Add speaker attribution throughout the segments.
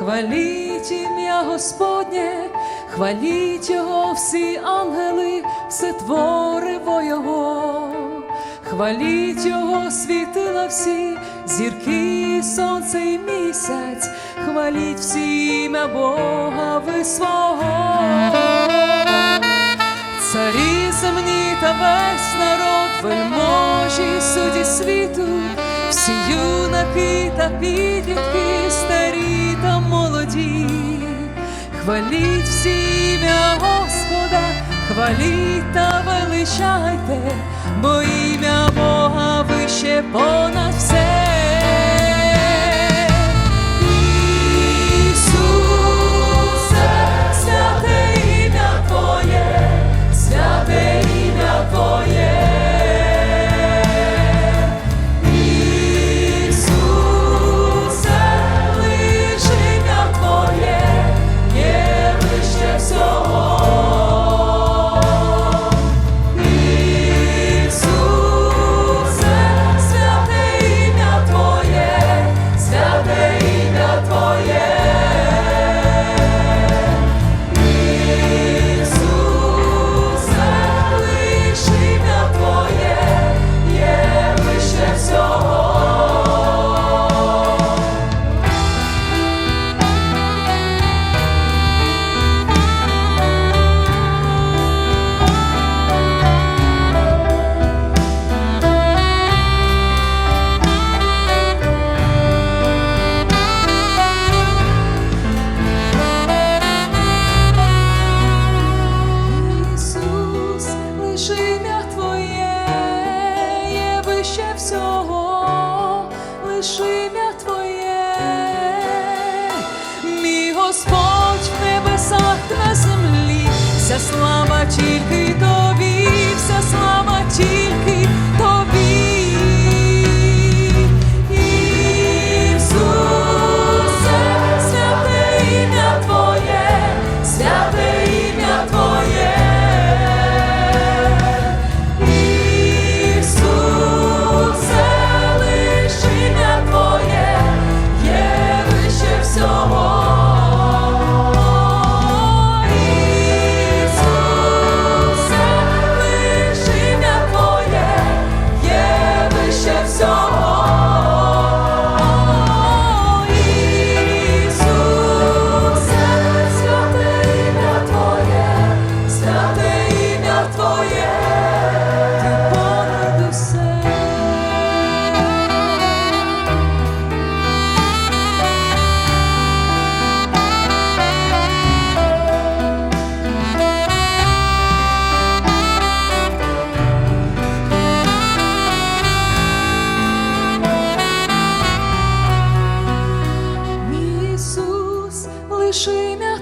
Speaker 1: хваліть ім'я Господнє, хваліть Його всі ангели, все твориво Його, хваліть Його світила всі, зірки, сонце і місяць, хваліть всі ім'я Бога ви свого. Царі земні та весь народ, вельможі, судді світу, всі юнаки та підлітки, молоді, хваліть всі ім'я Господа, хваліть та величайте, бо ім'я Бога вище понад все. Твоє, мій Господь в небесах на землі, вся слава тільки тобі,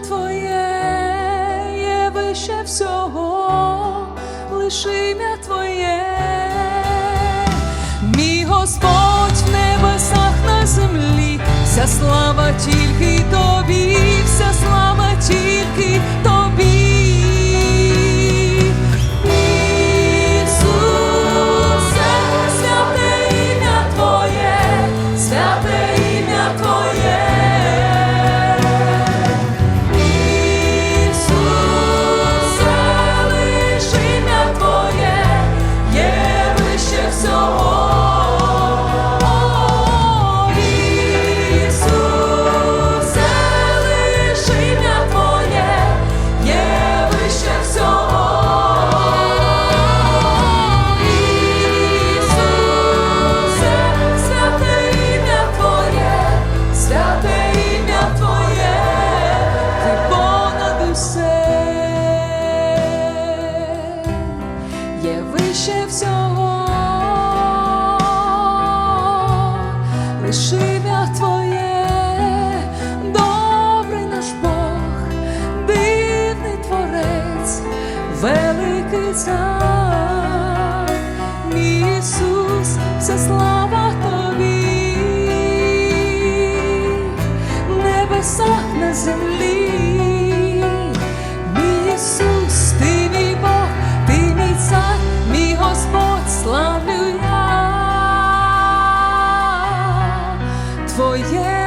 Speaker 1: Твоє є вище всього, лиш ім'я Твоє, мій Господь в небесах на землі, вся слава тільки тобі, вся слава тільки тобі. Лиш ім'я Твоє, добрий наш Бог, дивний творець, великий цар, Ісус, все слава yeah